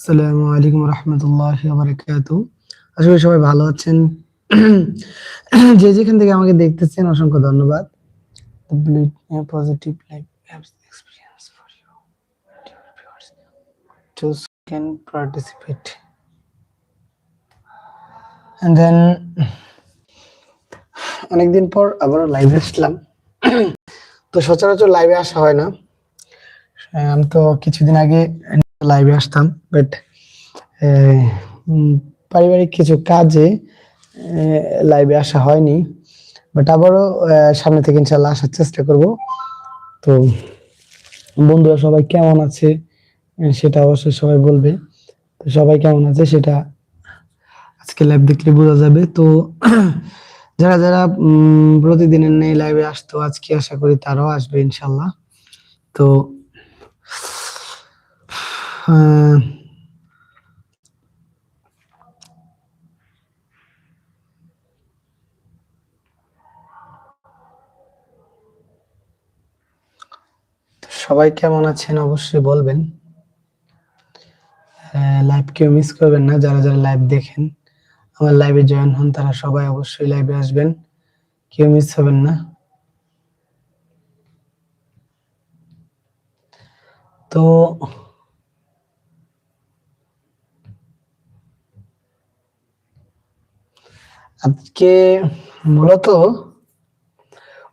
আসসালামু আলাইকুম সবাই ভালো আছেন। যে যেখান থেকে আমাকে দেখতেছেন, অসংখ্য ধন্যবাদ। Positive for you can participate and then, অনেকদিন পর আবারও লাইভে আসলাম। তো সচরাচর লাইভে আসা হয় না। আমি তো কিছুদিন আগে লাইভে আসতাম বাট পারিবারিক কিছু কাজে লাইভে আসা হয়নি বাট আবারও সামনে থেকে ইনশাল্লাহ আসার চেষ্টা করব। তো, বন্ধুরা সবাই কেমন আছে? সেটা অবশ্যই সবাই বলবে। তো সবাই কেমন আছে সেটা আজকে লাইভ দেখলে বোঝা যাবে। তো, যারা যারা প্রতিদিনের নেই লাইভে আসতো, আজকে আশা করি তারাও আসবে ইনশাল্লাহ তো সবাই কেমন আছেন? অবশ্যই বলবেন। লাইভ কেউ মিস করবেন না, যারা যারা লাইভ দেখেন, আমার লাইভে জয়েন হন, তারা সবাই অবশ্যই লাইভে আসবেন। কেউ মিস হবেন না। তো আজকে মূলত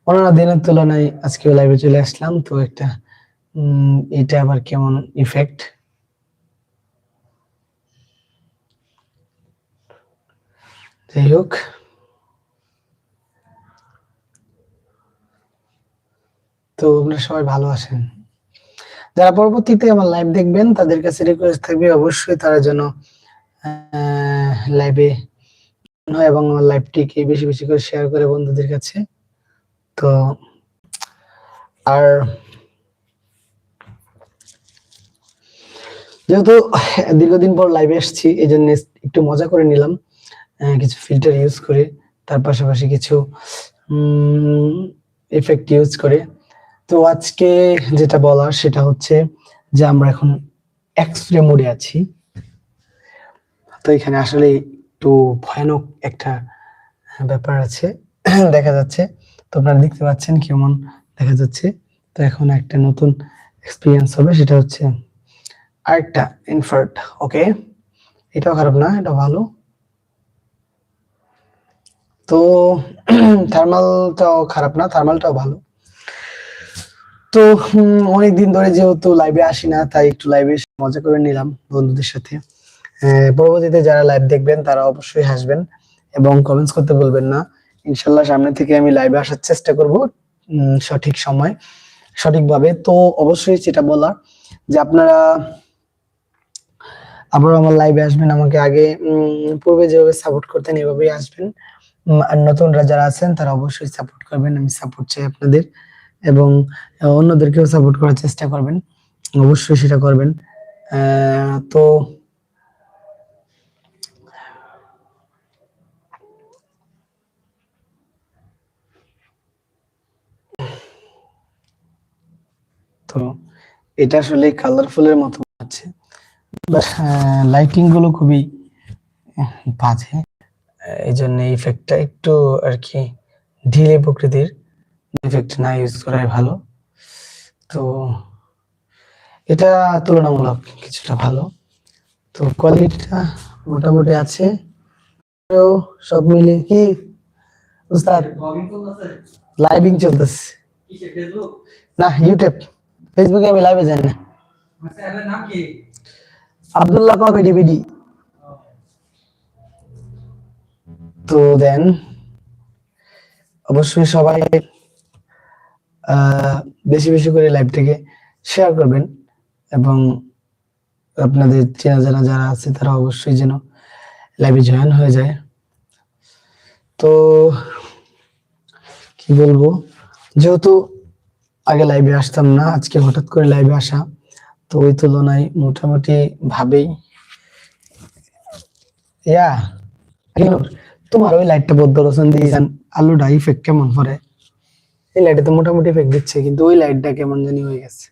অন্যান্য দিনের তুলনায় আজকে লাইভে চলে আসলাম, তো একটা এটা আবার কেমন ইফেক্ট যাই হোক। তো আপনারা সবাই ভালো আছেন। যারা পরবর্তীতে আমার লাইভ দেখবেন, তাদের কাছে রিকোয়েস্ট থাকবে, অবশ্যই তারা যেন লাইভে এবং আমার লাইভটিকে বেশি বেশি করে শেয়ার করে বন্ধুদের কাছে। তো, আর যেহেতু দীর্ঘদিন পর লাইভে এসেছি এই জন্য একটু মজা করে নিলাম কিছু ফিল্টার ইউজ করে, তার পাশাপাশি কিছু এফেক্ট ইউজ করে। তো আজকে যেটা বলার সেটা হচ্ছে যে আমরা এখন এক্সরে মোডে আছি। তো এখানে আসলে একটু ভয়ানক একটা ব্যাপার আছে। দেখা যাচ্ছে তো আপনারা দেখতে পাচ্ছেন কেমন দেখা যাচ্ছে। তো এখন একটা নতুন এক্সপিরিয়েন্স হবে, সেটা হচ্ছে আরেকটা ইনফার্ট ওকে এটাও খারাপ না, এটা ভালো। তো থার্মালটাও খারাপ না থার্মালটাও ভালো। তো অনেক দিন ধরে যেহেতু লাইভে আসি না, তাই একটু লাইভে মজা করে নিলাম বন্ধুদের সাথে। পরবর্তীতে যারা লাইভ দেখবেন, তারা অবশ্যই হাসবেন এবং কমেন্টস করতে বলবেন না। ইনশাল্লাহ সামনে থেকে আমি লাইভে আসার চেষ্টা করব সঠিক সময়, সঠিকভাবে। তো অবশ্যই যেটা বলা, যে আপনারা আবার আমার লাইভে আসবেন, আমাকে আগে পূর্বে যেভাবে সাপোর্ট করতেন, এভাবেই আসবেন। আর নতুনরা যারা আছেন, তারা অবশ্যই সাপোর্ট করবেন, আমি সাপোর্ট চাই আপনাদের। এবং, অন্যদেরকেও সাপোর্ট করার চেষ্টা করবেন, অবশ্যই সেটা করবেন। তো তো এটা আসলে কালারফুলের মতো আছে লাইটিংগুলো খুবই বাজে। এই জন্য ইফেক্টটা একটু আর কি ঢিলে প্রকৃতির ইফেক্ট না ইউজ করাই ভালো। তো এটা তুলনামূলক কিছুটা ভালো। তো কোয়ালিটিটা মোটামুটি আছে। সব মিলে কি লাইভিং চলতেছে। না ইউটিউব ফেসবুকে আমি লাইভে যাই না। আব্দুল্লাহ কপি ডিভিডি তো দেন, অবশ্যই সবাই বেশি বেশি করে লাইভটাকে শেয়ার করবেন এবং আপনাদের চেনা জানা যারা আছে তারা অবশ্যই যেন লাইভে জয়েন হয়ে যায়। তো কি বলব? যেহেতু আগে লাইভে আসতাম না, আজকে হঠাৎ করে লাইভে আসা। তো ওই তুলনায় মোটামুটি ভাবেই। তোমার ওই লাইটটা বদ্ধ রসন দিয়েছেন আলুটা ইফেক্ট কেমন পরে? এই লাইটে তো মোটামুটি ইফেক্ট দিচ্ছে, কিন্তু ওই লাইটটা কেমন জানি হয়ে গেছে।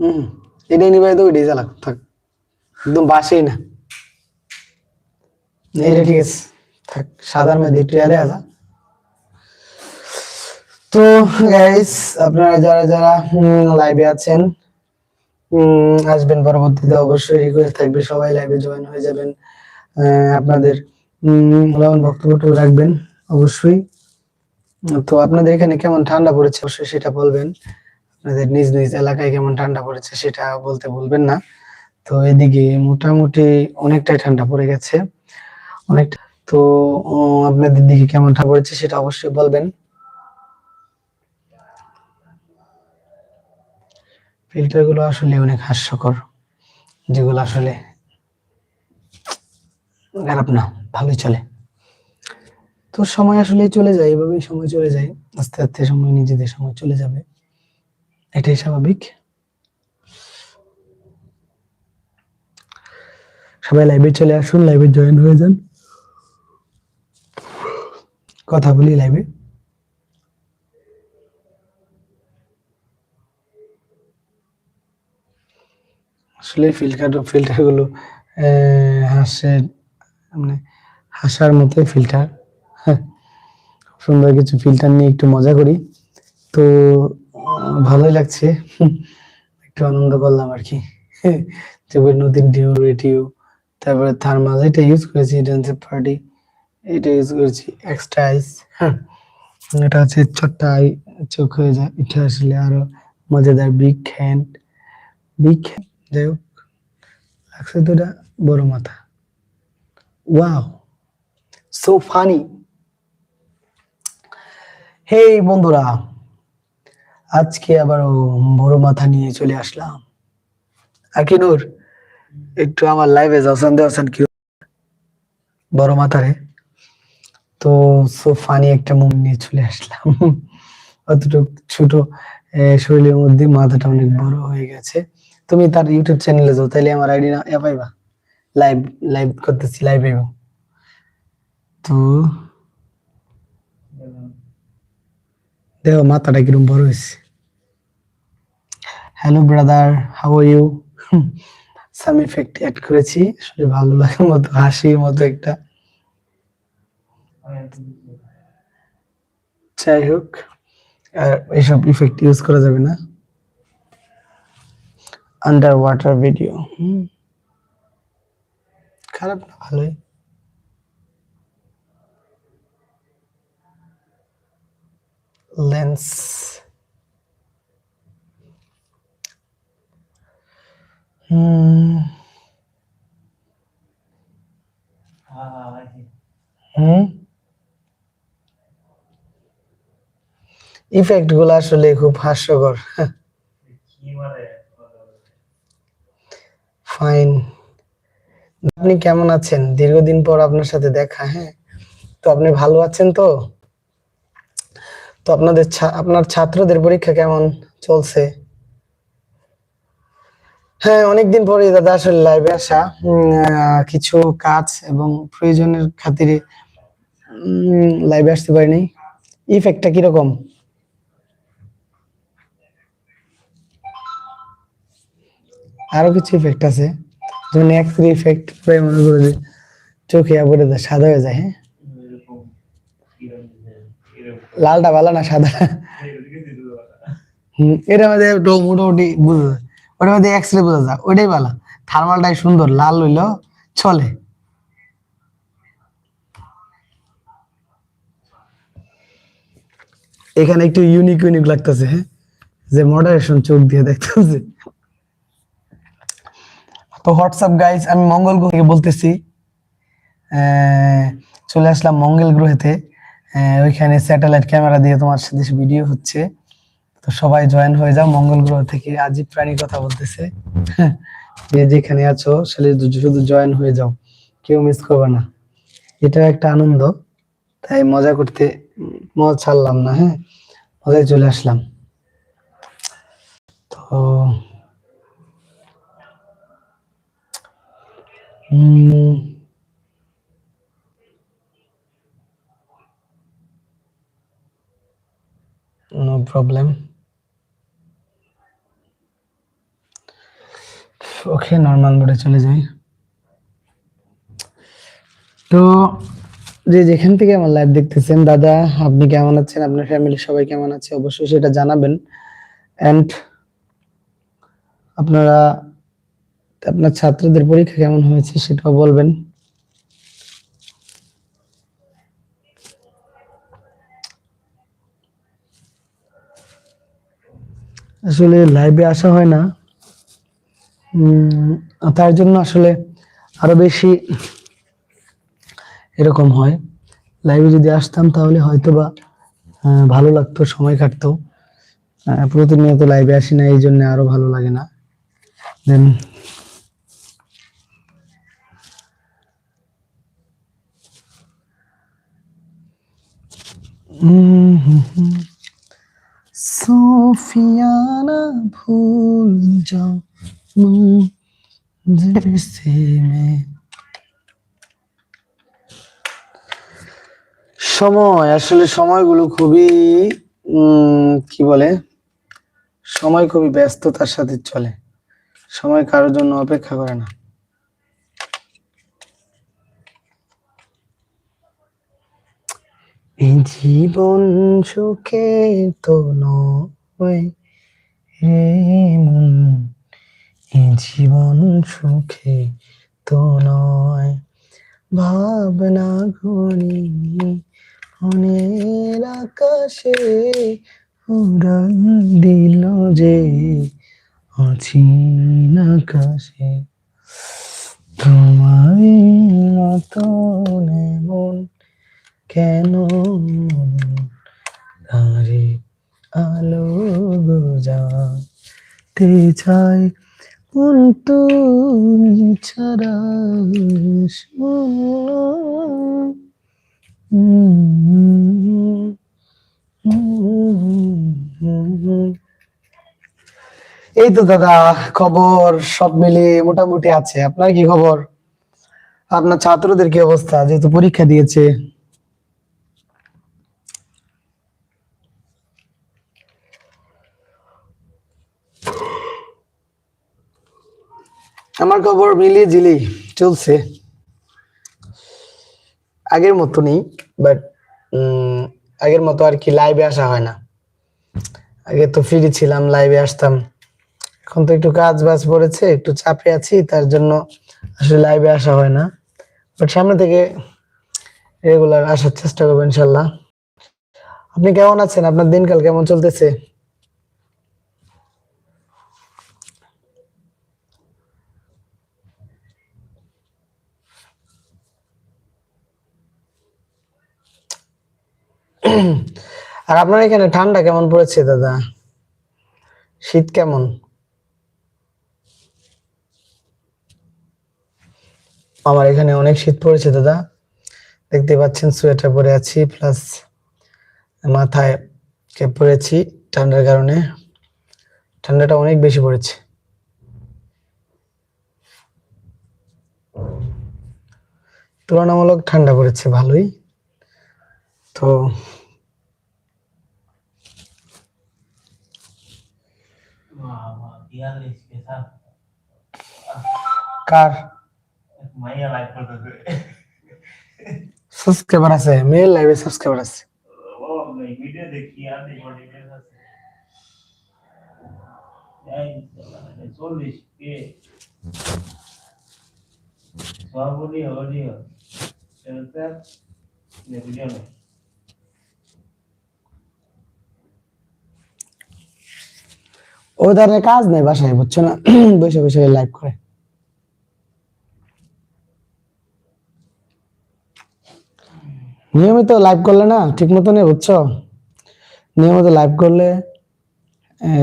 হুম এটাই নিবে তো ওইটাই চালাক, থাক। একদম বাসেই না। এটা ঠিক আছে। সাদার মধ্যে এলে আলা। তো গাইস আপনারা যারা যারা লাইভে আছেন আসবেন পরবর্তীতে, অবশ্যই রিকোয়েস্ট থাকবে, সবাই লাইভে জয়েন হয়ে যাবেন। আপনাদের মূল্যবান বক্তব্য রাখবেন, অবশ্যই। তো আপনাদের এখানে কেমন ঠান্ডা পড়েছে, অবশ্যই সেটা বলবেন। আপনাদের নিজ নিজ এলাকায় কেমন ঠান্ডা পড়েছে, সেটা বলতে বলবেন না। তো এদিকে মোটামুটি অনেকটাই ঠান্ডা পড়ে গেছে। অনেকটা তো আপনাদের দিকে কেমন ঠাকুর পড়েছে সেটা অবশ্যই বলবেন। ফিল্টারগুলো আসলে অনেক হাস্যকর, যেগুলো আসলে খারাপ না, ভালোই চলে। তো সময় আসলে চলে যায়, এভাবেই সময় চলে যায়, আস্তে আস্তে সময় নিজেদের সময় চলে যাবে। এটাই স্বাভাবিক। সবাই লাইভে চলে আসুন লাইভে জয়েন হয়ে যান। কথা বলি লাইভে আসলে ফিল্টারগুলো হাসের মানে হাসার মতো ফিল্টার সুন্দর কিছু ফিল্টার নিয়ে একটু মজা করি। তো, ভালোই লাগছে। একটু আনন্দ করলাম আর কি। তারপরে নতুন ডিও রেডিও তারপরে থার্মাল এটা ইউজ করেছি ডান্সের পার্টি। এটা ইউজ করেছি এক্সট্রা আইস হ্যাঁ। এটা হচ্ছে ছোট্ট আই চোখ হয়ে যায়, এটা আসলে আরও মজাদার বিগ হ্যান্ড বিগ যাই হোক, লাগছে এটা বড় মাথা। ওয়াও সো ফানি হেই বন্ধুরা, আজকে আবার বড় মাথা নিয়ে চলে আসলাম। আকিনুর, একটু আমার লাইভে যাচ্ছেন দেওয়াছেন কি বড় মাথারে তো সো ফানি একটা মুভ নিয়ে চলে আসলাম। অতটুকু ছোট শরীরের মধ্যে মাথাটা অনেক বড় হয়ে গেছে। তুমি তার ইউটিউব চ্যানেলে যাও, তাইলে আমার আইডি না, এ পাইবা। লাইভ লাইভ করতেছি লাইভ পাইব। তো দেখো, মাথাটা কিরম বড় হয়েছে। Hello brother how you some effect add করেছি, আসলে ভালো লাগার মতো, হাসির মতো একটা যাই হোক আর এইসব ইফেক্ট ইউজ করা যাবে না। আন্ডার ওয়াটার ভিডিও খারাপ না ভালোই। লেন্স হুম। হুম। ইফেক্টগুলো আসলে খুব হাস্যকর। ফাইন আপনি কেমন আছেন? দীর্ঘদিন পর আপনার সাথে দেখা হ্যাঁ? তো আপনি ভালো আছেন তো? তো আপনাদের আপনার ছাত্রদের পরীক্ষা কেমন চলছে? হ্যাঁ অনেকদিন পরে দাদা আসলে লাইভে আসা। কিছু কাজ এবং প্রয়োজনের খাতিরে লাইভে আসতে পারিনি। ইফেক্টটা কীরকম? আরও কিছু ইফেক্ট আছে। যেমন এক থ্রি ইফেক্ট প্রায় মনে করে যে চোখে যায় সাদা হয়ে যায় হ্যাঁ? লালটা ভালো না সাদা? মধ্যে মোটামুটি যায়। ওটার মধ্যে এক্সরে বোঝা যায় ভালো। থার্মালটাই সুন্দর, লাল হইল, চলে। এখানে একটু ইউনিক ইউনিক লাগতেছে হ্যাঁ? যে মডারেশন চোখ দিয়ে দেখতেছে। তো হোয়াটসঅ্যাপ গাইস আমি মঙ্গল গ্রহ থেকে বলতেছি চলে আসলাম মঙ্গল গ্রহেতে। ওইখানে স্যাটেলাইট ক্যামেরা দিয়ে তোমার সাথে ভিডিও হচ্ছে। তো সবাই জয়েন হয়ে যাও মঙ্গল গ্রহ থেকে, আজীব প্রাণী কথা বলতেছে। যেখানে আছো সেটা শুধু জয়েন হয়ে যাও, কেউ মিস করবে না। এটা একটা আনন্দ, তাই মজা করতে মজা ছাড়লাম না হ্যাঁ? মজায় চলে আসলাম। তো no problem. ওকে নর্মাল মোডে চলে যাই। তো, যে যেখান থেকে আমার লাইভ দেখতেছেন, দাদা, আপনি কেমন আছেন? আপনার ফ্যামিলি সবাই কেমন আছে? অবশ্যই সেটা জানাবেন। এন্ড আপনারা আপনার ছাত্রদের পরীক্ষা কেমন হয়েছে সেটাও বলবেন। আসলে লাইভে আসা হয় না। তার জন্য আসলে আরও বেশি এরকম হয়। লাইভে যদি আসতাম তাহলে হয়তো বা ভালো লাগতো, সময় কাটতো। প্রতিনিয়ত লাইভে আসি না, এই জন্য আরও ভালো লাগে না। দেন সোফিয়ানা ভুল যাও সময়, আসলে সময়গুলো খুবই কি বলে? সময় খুবই ব্যস্ততার সাথে চলে। সময় কারোর জন্য অপেক্ষা করে না। জীবন সুখে তো নয় মন জীবন সুখে তো নয়। ভাবনা ঘুরি মনের আকাশে উড়ান দিল যে অচিন আকাশে। তোমার মতন এমন কেন কোন তুমি ছাড়া এই তো দাদা, খবর সব মিলে মোটামুটি আছে। আপনার কি খবর? আপনার ছাত্রদের কি অবস্থা? যেহেতু পরীক্ষা দিয়েছে। আমার খবর মিলিয়ে ঝিলি চলছে। আগের মতো নেই বাট আগের মতো আর কি লাইভে আসা হয় না। আগে তো ফ্রি ছিলাম লাইভে আসতাম। এখন তো একটু কাজ বাজ পড়েছে, একটু চাপে আছি, তার জন্য আসলে লাইভে আসা হয় না। বাট সামনে থেকে রেগুলার আসার চেষ্টা করব ইনশাল্লাহ। আপনি কেমন আছেন? আপনার দিনকাল কেমন চলতেছে? আর আপনার এখানে ঠান্ডা কেমন পড়েছে, দাদা? শীত কেমন? আমার এখানে অনেক শীত পড়েছে, দাদা। দেখতে পাচ্ছেন, সোয়েটার পরে আছি, প্লাস মাথায় ক্যাপ পরেছি ঠান্ডার কারণে। ঠান্ডাটা অনেক বেশি পড়েছে। তুলনামূলক ঠান্ডা পড়েছে, ভালোই। তো বিয়াল্লিশ পেশা কার মাইয়া লাইক করতেছে সাবস্ক্রাইবার আছে মেল লাইভে সাবস্ক্রাইবার আছে ও ভিডিও দেখি আর দেখো ডিটেলস আছে এই চল্লিশ কে সর্বনি অডিও সেটা ভিডিও নেই ও ধরনের কাজ নেই বাসায়, বুঝছ না? বসে বসে লাইভ করে। নিয়মিত লাইভ করলে না, ঠিক মতো নেই বুঝছ? নিয়মিত লাইভ করলে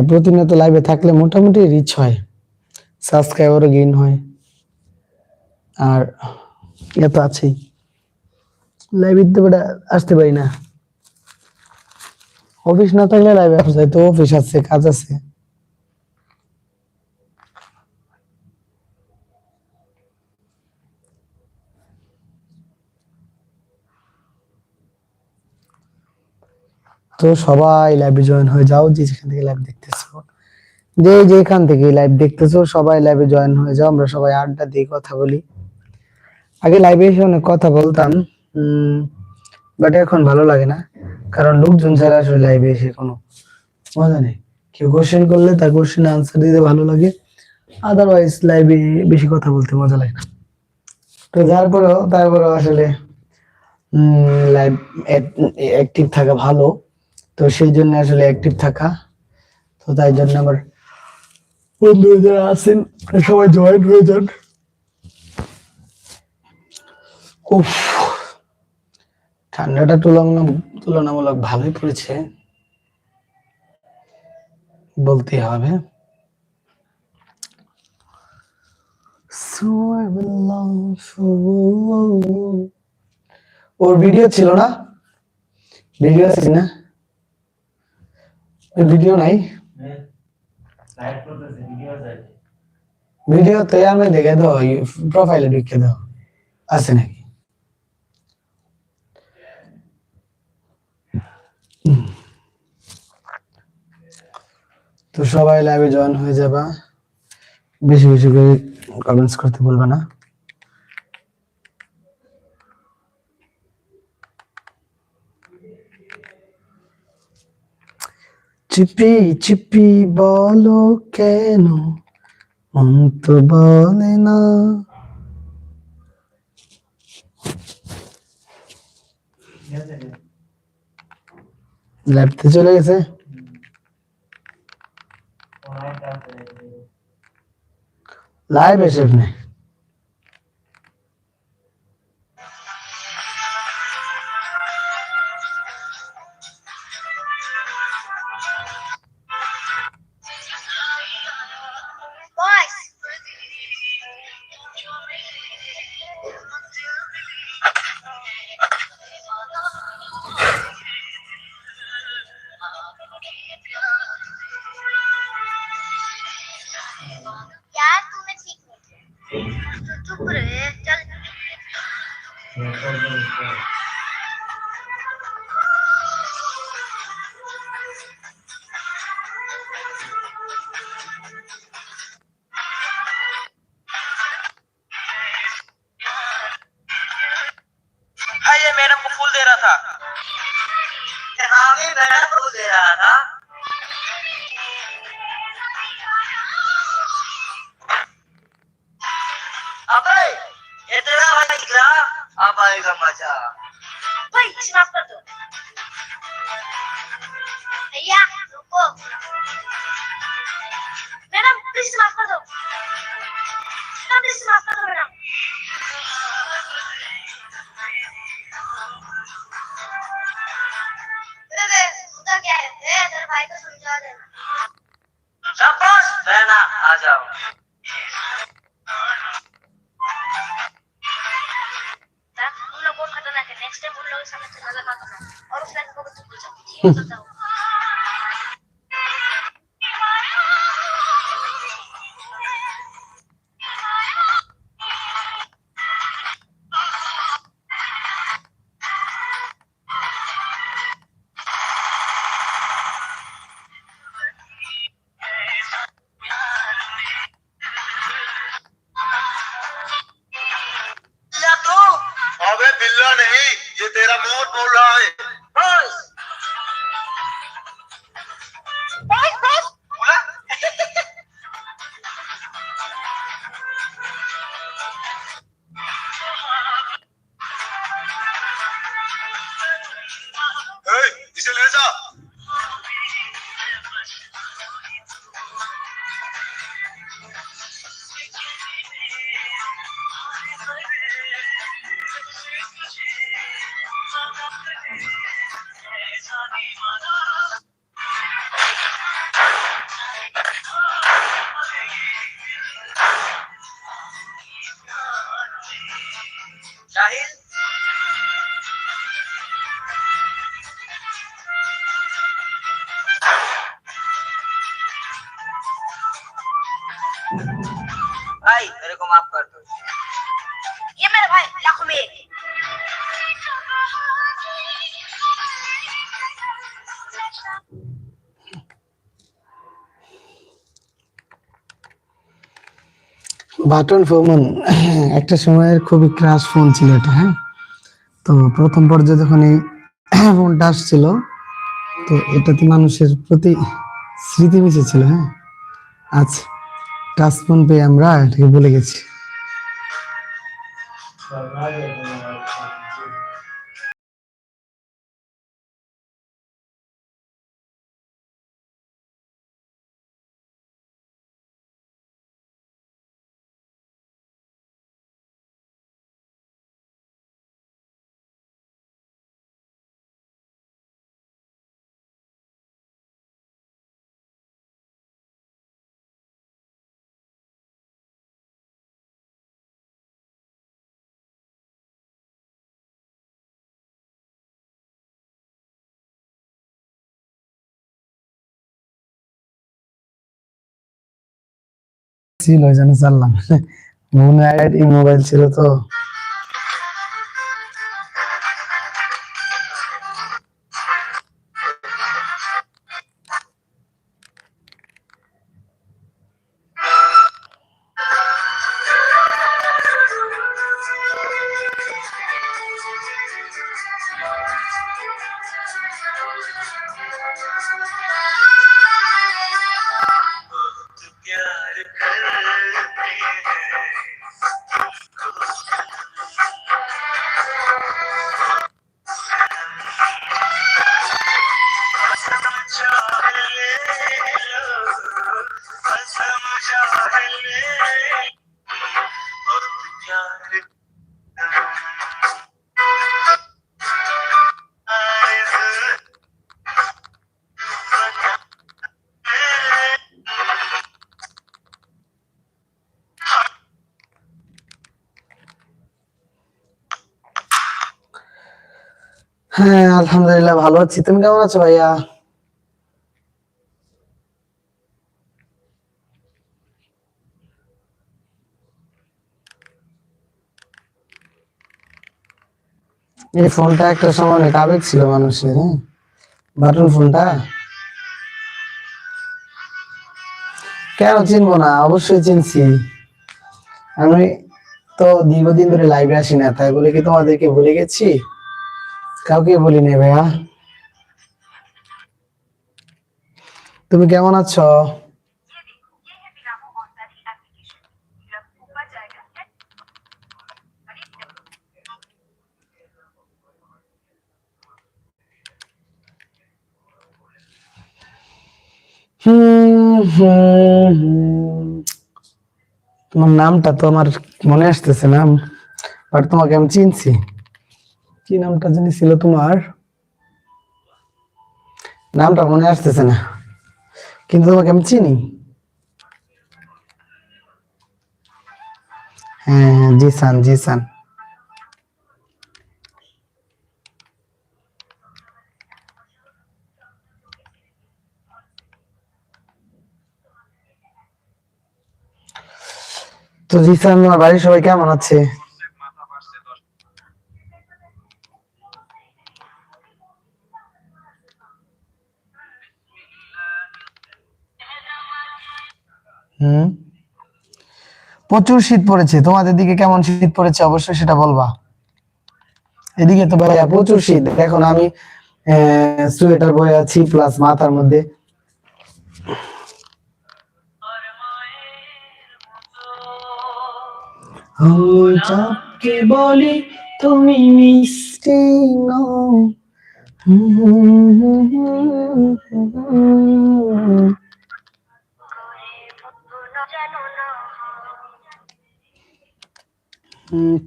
প্রতিনিয়ত লাইভে থাকলে মোটামুটি রিচ হয়। সাবস্ক্রাইবারও গেইন হয়। আর ইয়ে তো আছেই। লাইভে তো আসতে পারি না। অফিস না থাকলে লাইভে আসা যায়, তো অফিস আছে, কাজ আছে। তো সবাই লাইভে জয়েন হয়ে যাও, যে যেখান থেকে লাইভ দেখতেছো। যে যেখান থেকে লাইভ দেখতেছো, সবাই লাইভে জয়েন হয়ে যাও, আমরা সবাই আড্ডা দিয়ে কথা বলি। আগে লাইভে এসে অনেক কথা বলতাম বাট এখন ভালো লাগে না, কারণ লোকজন ছাড়া আসলে লাইভে এসে কোনো মজা নেই। কেউ কোশ্চেন করলে তার কোশ্চেন আনসার দিতে ভালো লাগে আদারওয়াইজ লাইভে বেশি কথা বলতে মজা লাগে না। তো তারপরেও তারপরেও আসলে লাইভ অ্যাক্টিভ থাকা ভালো। তো সেই জন্য আসলে অ্যাক্টিভ থাকা। তো তাই জন্য আমার বন্ধুরা যারা আছেন সবাই জয়েন হয়ে যান। ঠান্ডাটা তুলনামূলক তুলনামূলক ভালোই পড়েছে। বলতে হবে। ওর ভিডিও ছিল না? ভিডিও আছে না? ভিডিও নাই? লাইভ করতেছে ভিডিও আছে। ভিডিও তো আমি দেখে দাও প্রোফাইলে ঢুকে দাও। আছে নাকি। তো সবাই লাইভে জয়েন হয়ে যাবা। বেশি বেশি করে কমেন্টস করতে বলবা না। চিপি চিপি বলো কেন? মন তো বলে না। ল্যাবতে চলে গেছে। লাইভ এসে আপনি। नहीं तू चुप रहे चल बिल्ला नहीं ये तेरा मौत बोल रहा है। बस। বাটন ফোন একটা সময়ের খুবই ক্রাশ ফোন ছিল এটা হ্যাঁ? তো প্রথম পর্যায়ে যখন এই ফোনটা আসছিল, তো এটাতে মানুষের প্রতি স্মৃতি মিশে ছিল হ্যাঁ? আচ্ছা টাচ ফোন পেয়ে আমরা এটাকে বলে গেছি। ছিল ওই জন্য চাললাম মোবাইল ছিল তো। হ্যাঁ আলহামদুলিল্লাহ ভালো আছি। তুমি কেমন আছো ভাইয়া? এই ফোনটা একটা সময় অনেক আবেগ ছিল মানুষের হ্যাঁ? বাটন ফোনটা? কেন চিনবো না, অবশ্যই চিনছি। আমি তো দীর্ঘদিন ধরে লাইভে আসি না, তাই বলে কি তোমাদেরকে ভুলে গেছি? কাউকে বলিনি ভাইয়া তুমি কেমন আছো তোমার নামটা তো আমার মনে আসতেছে না বাট তোমাকে আমি চিনছি কি নামটা জানি ছিল তোমার? নামটা মনে আসতেছে না। কিন্তু তোমাকে আমি চিনি। হ্যাঁ জিসান জিসান। তো জিসান, তোমার বাড়ির সবাই কেমন আছে? প্রচুর শীত পড়েছে। তোমাদের দিকে কেমন শীত পড়েছে অবশ্যই সেটা বলবা। এদিকে তো ভাইয়া প্রচুর শীত। এখন আমি সোয়েটার বয়ে আছি প্লাস মাথার মধ্যে। বলি তুমি মিষ্টি নও।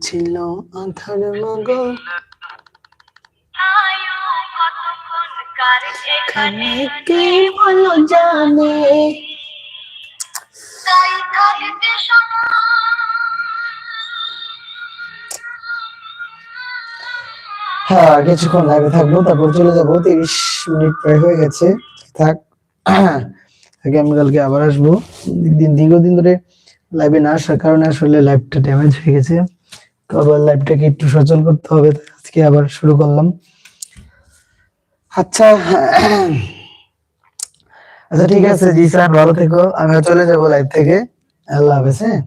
ছিল আধার মগর হ্যাঁ কিছুক্ষণ লাইভে থাকব, তারপর চলে যাব। তিরিশ মিনিট প্রায় হয়ে গেছে। থাক, আগে আমি কালকে আবার আসব। দিন দীর্ঘদিন ধরে লাইভে না আসার কারণে আসলে লাইভটা ড্যামেজ হয়ে গেছে। তো আবার লাইভটাকে একটু সচল করতে হবে আজকে আবার শুরু করলাম। আচ্ছা আচ্ছা ঠিক আছে, জি স্যার, ভালো থেকো, আমিও চলে যাব লাইভ থেকে আল্লাহ হাফেজ হ্যাঁ?